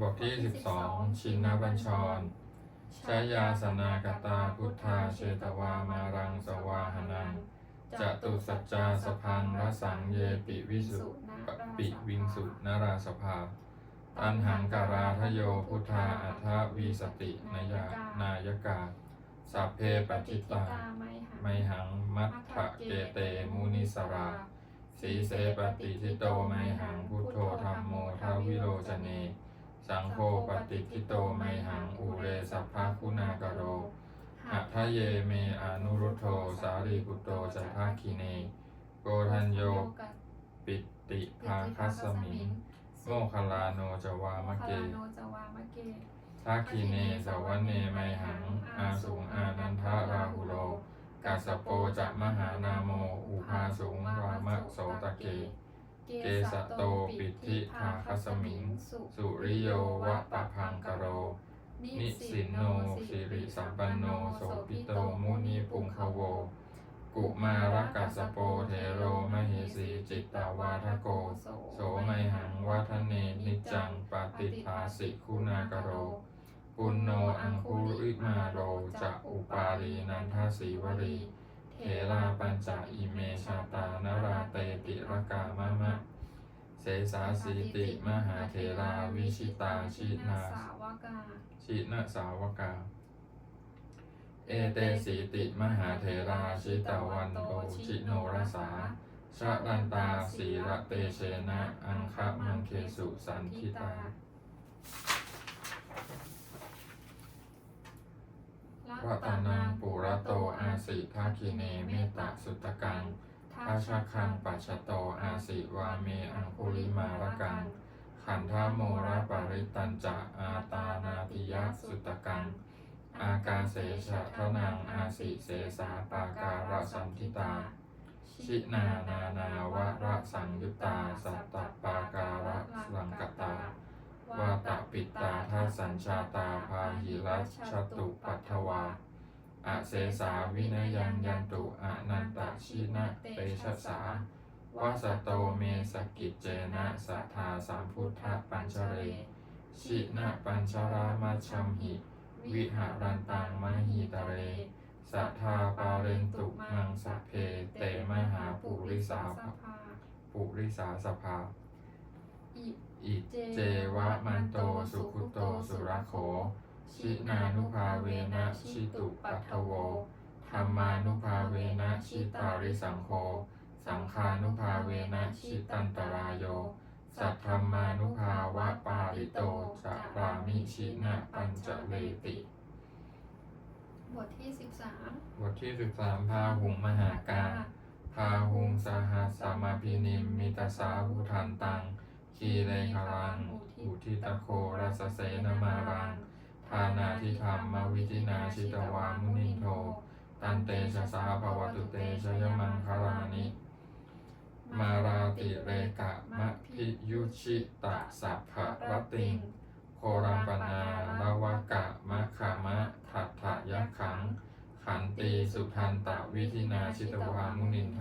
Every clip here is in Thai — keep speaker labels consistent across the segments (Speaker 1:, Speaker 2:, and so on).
Speaker 1: บทที่ 12 ชินนบัญชรชายาสนากตาพุทธาเชตวามารังสวาหนังจตุสัจจาสพังรสังเยปิวิสุปปิวิงสุนราสภา ตันหังการาทโยพุทธาอัทวีสตินายานายกาสัพเพปจิตตาไมหังมัทธะเกเตมุนิสรา สีเสปฏิทิโตไมหังพุทโธธรรมโมทวิโรจเน สังโฆปฏิทิโตไมหังอุเรสัพพะคุณากโรหัทะเยเมอนุรุทโธสารีปุตโตจัทาคิเน โกทัญโยปิติภาคัสสมิงโมคคลลาโนจวามะเก
Speaker 2: โนจวามะเก
Speaker 1: ทักขีเนสวเนไมหัง อาสุงอานันทาราหุโลกัสสโปจะมหานาโม อุภาสุงรามะโสตะเก เกสะโตปิธิภาคสมิง สุริโยวะตะพังกโร นิสินโนสิริสัมปันโนโสปิโตมุนีปุงคโว กุมารกัสโปเทโรมเหสีจิตตาวาทโก โสไมหังวัฒเนนิจังปฏิภาสิคุณากโรปุณโนอังคุริมาโรจะอุปาลีนันทสีวรีเถรา ปัญจอิเมชาตานราเตติรกามะมะ เสสาสีติมหาเถราวิชิตาชินา
Speaker 2: สาวก
Speaker 1: ชินาสาวกา เอเตสีติมหาเถราชิตาวันโตชิโนรสาชะรันตาสีระเตเชนะ อังคะมังเคสุสันทิตา รัตนังปุระโตอาสิภาคิเนเมตตาสุตกังทัชคังปัจฉโตอาสิวาเมอังคุลิมาระกัง ขันธโมระปริตันจะอาตานาติยะสุตกัง อากาเสชะทนังอาสิเสสาปาการะสันทิตา ชินานานาวะระสังยุตตาสัตตปาการะสังกตา วาตปิตตาทัสสัญชาตาพาหิรัชตุปัทวาอาเสสาวินยังยันตุอนันตชินะเตชะสาวาสโตเมสกิจเจนะสัทธาสามพุทธปัญชเร ชินะปัญชรามัชชัมหิ วิหารันตังมหิตเรสัทธาปาเรนตุมังสพเพเตมหาปุริสาภ
Speaker 2: ภา
Speaker 1: ปุริสาสภา
Speaker 2: อิ
Speaker 1: อิเจวะมันโตสุขุโตสุรโข ชินานุภาเวนะชิตุปัทโวธรรมานุภาเวนะชิตาริสังโฆสังฆานุภาเวนะชิตันตรายโย สัทธรรมานุภาวะปาริโตจะรามิชินะปัญจเลติ
Speaker 2: บทที่สิบสาม
Speaker 1: บทที่สิบสามพาหุงมหากาพาหุงสหัสสมาพินิมมิตาสาหุทันตัง คีเลคารังอุทิตโครัสเสนมารังทานาทิธรรมวิธินาชิตวามุนินโท ตันเตชะสาภวตุเตชยมังคลานิ มาราติเรกะมะพิยุชิตะสัพพะรติง โครัมปนาลาวกะมะขามะทัตถยะขัง ขันตีสุทันตะวิธินาชิตวามุนินโท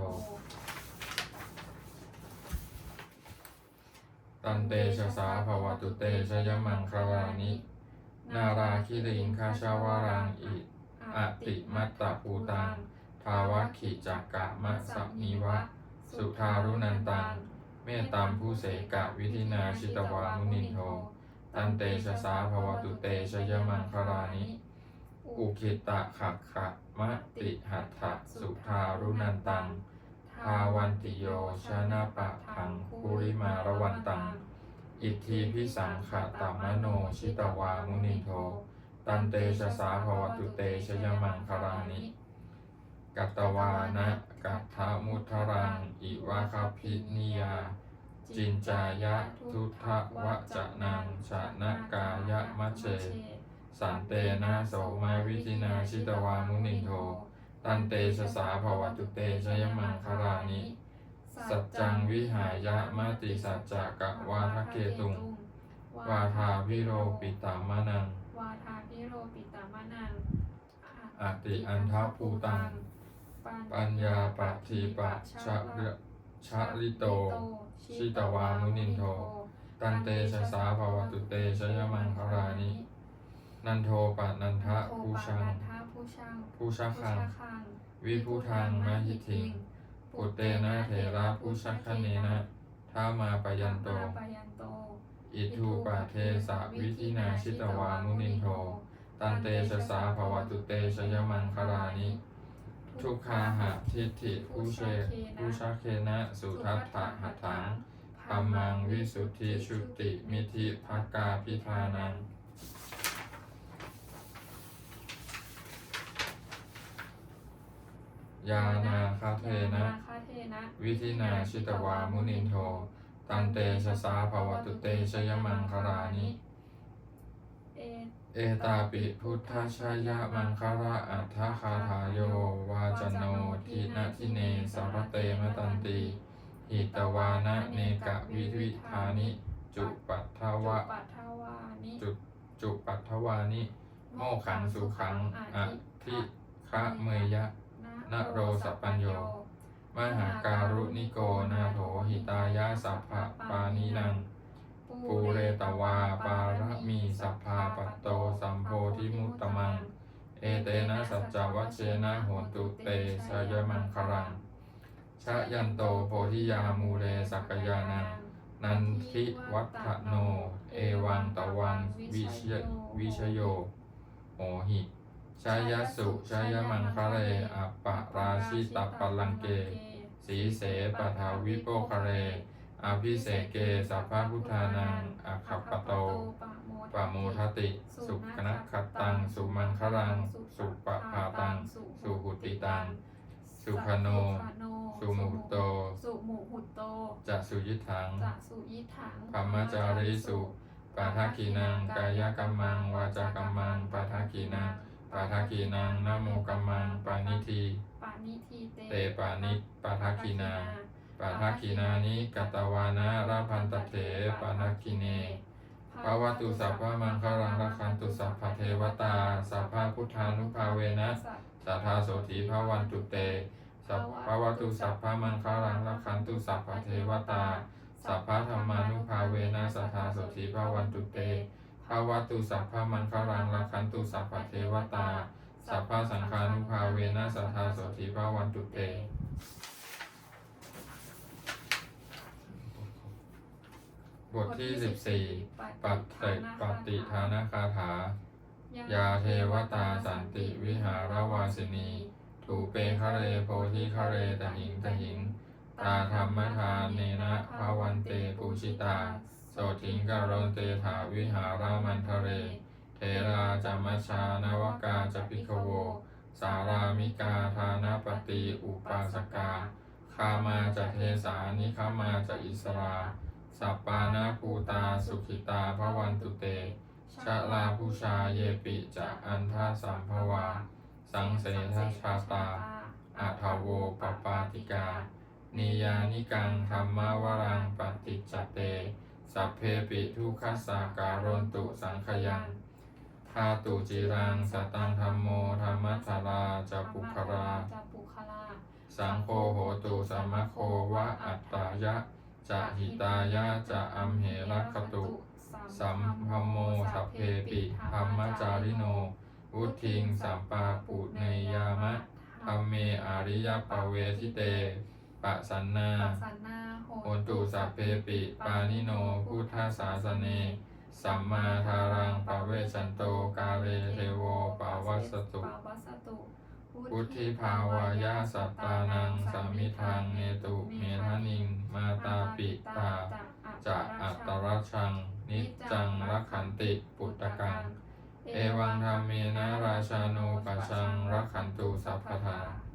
Speaker 1: ตันเตชะสาภวตุเตชยมังคลานิ นาราคิริงคาชาวารังอิอติมัตตภูตัง ภาวะขิจักกะมะสมิวะ สุทารุนันตัง เมตตามผู้เสกะวิธินาชิตวามุนินโท ตันเตชะสาภวตุเตชยมังคลานิ อุคิตะขักขะมะติหัตถะสุทารุนันตัง ทาวันติโยชนะปะทังคุริมาระวันตัง อิทธิพิสังขะตามโนชิตวามุนินโท ตันเตชะสาภวตุเตชยมังคลานิ กัตตวานะกัตถามุทรัง อิวะคาพินิยา จินจายะทุทะวะจะนังชะนะกายะมัชเช สันเตนะโสมาวิธินาชิตวามุนินโท ตันเตชะสาภวตุเตชยมังคลานิ สัจจังวิหายะมาติสัจจะกะวาทะเกตุง วาทาวิโรปิตามะนัง
Speaker 2: วาทาพิโรปิตามะนัง
Speaker 1: อติอันทภูตัง ปัญญาปฏิปัชชะเรชะลิโต ชิตวามุนินโท ตันเตชะสาภวตุเตชยมังคลานิ นันโทปะนันทะ
Speaker 2: โท
Speaker 1: ภู
Speaker 2: ปา
Speaker 1: ชัง
Speaker 2: นันทา ผู้ช่าง
Speaker 1: ภูชะ
Speaker 2: ผู้
Speaker 1: คัง
Speaker 2: ชาคัง
Speaker 1: วิพุทังมหิทิง ปุตเตนะเถระภูชักคเนนะท้ามาปยันโต
Speaker 2: ปายันโต
Speaker 1: อิทูปะเทสะวิธินาชิตวามุนินโท ตันเตชะสาภวตุเตชยมังคลานิ ทุกขาหะทิฏฐิผู้เชผู้ชักเคนะสุทัตถะหัตถังธัมมังวิสุทธิชุติมิธิภักกาพิธานัง ยานาคาเทนะ
Speaker 2: คาเทนะ
Speaker 1: วิธินาชิตวามุนินโท ตันเตชะสาภวตุเตชยมังคลานิ
Speaker 2: เอ
Speaker 1: เอตาปิพุทธชายะมังคระอัฏฐคาถาโยวาจโนทินาทิเนสารเตมตันติหิตวานะเนกะวิวิธานิ จุปัททวะ
Speaker 2: ปัทวานิ
Speaker 1: จุจุปัททวานิ โมขังสุขังอธิคะเมยะ นโรสัพปัญโย มหาการุนิโกนาโถหิตายะสัพพะปานินัง ปูเรตวาปารมีสัพพาปัตโตสัมโพธิมุตตมัง เอเตนะสัจจวัชเชนะโหตุเตสยมังครังชะยันโตโพธิยามูเรสักยานังนันทิวัฒโน เอวังตะวังวิชยวิชโยโหหิ ชายสุชายมังคะเรอัปปะราชิตปัลลังเก สีเสปะทาวิโปคะเรอภิเสเกสัพพพุทธานังอัคคปโตปะโมทติ สุขนัคขตัง สุมังคลัง สุปะพาตัง สุหุติตัง สุขโน สุมุตโต
Speaker 2: สุมุหุตโต
Speaker 1: จะสุยิทัง
Speaker 2: จะสุยิถัง
Speaker 1: ธรรมจาริสุปาทักขีนัง กายกรรมัง วาจากรรมังปาทักขีนัง ปาทักขีนังนะโมกัมมังปานิที
Speaker 2: ปานิทีเต
Speaker 1: เตปานิปาทักขีนาปาทักขีนานิกัตตวานะราพันตเถปาทักขีเนภาวตุสัพพะมังคลังรักขันตุสัพพะเทวตาสัพพะพุทธานุภาเวนะสัทธาโสธีภาวันตุเตสัพภาวตุสัพพะมังคลังรักขันตุสัพพะเทวตาสัพพะธรรมานุภาเวนะสัทธาโสธีภาวันตุเตภาวตุสัพพะมังคลังรักขันตุสัพพเทวตา สัพพะสังฆานุภาเวนะสัทธาสธีภาวันตุเตบทที่สิบสี่ปัตเตปฏิทานาคาถา ยาเทวตาสันติวิหารวาสินี ถูเปคะเรโพธิคะเรตหิงตหิง ตาธรรมทานเนนะภาวันเตปูชิตา โสถิงกโรนเตถาวิหารามันทะเร เทราจามัชานวกาจพิกโว สารามิกาทานาปฏิอุปาสกาคามาจะเทสานิคามาจะอิสราสัปปานาภูตาสุขิตาภวันตุเตชะลาภูชาเยปิจะอันทาสัมภวา สังเสทชาตาอาทาโวปปาติกานิยานิกังธรรมวรังปฏิจจเต สัพเพปิทุกขสาการนตุสังขยังทาตุจิรังสตังธรรมโมธรรมัสสาราจะปุครา
Speaker 2: จะปุคลา
Speaker 1: สังโฆโหตุสัมมโควะอัตตายะจะหิตายะจะอัมเหรัคตุ สัมพัมโมสัพเพปิธรรมจาริโน วุทิงสัมปาปุเนยามะธรรมเมอาริยปเวทิเต ปะสันนา
Speaker 2: ปัสสันนาโห
Speaker 1: โหตุสัพเพปิปานิโนพุทธศาสเน สัมมาทารังปะเวชันโตกาเลเทโวปาวัสตุ
Speaker 2: ปาวัสตุ
Speaker 1: พุทธิภาวายาสัตตานังสามิทังเนตุเมทานิงมาตาปิตาจะอัตตรัชชัง นิจจังรักขันติปุตตะกังเอวังธรรมเมนะราชาโนปัชชังรักขันตุสัพพทาา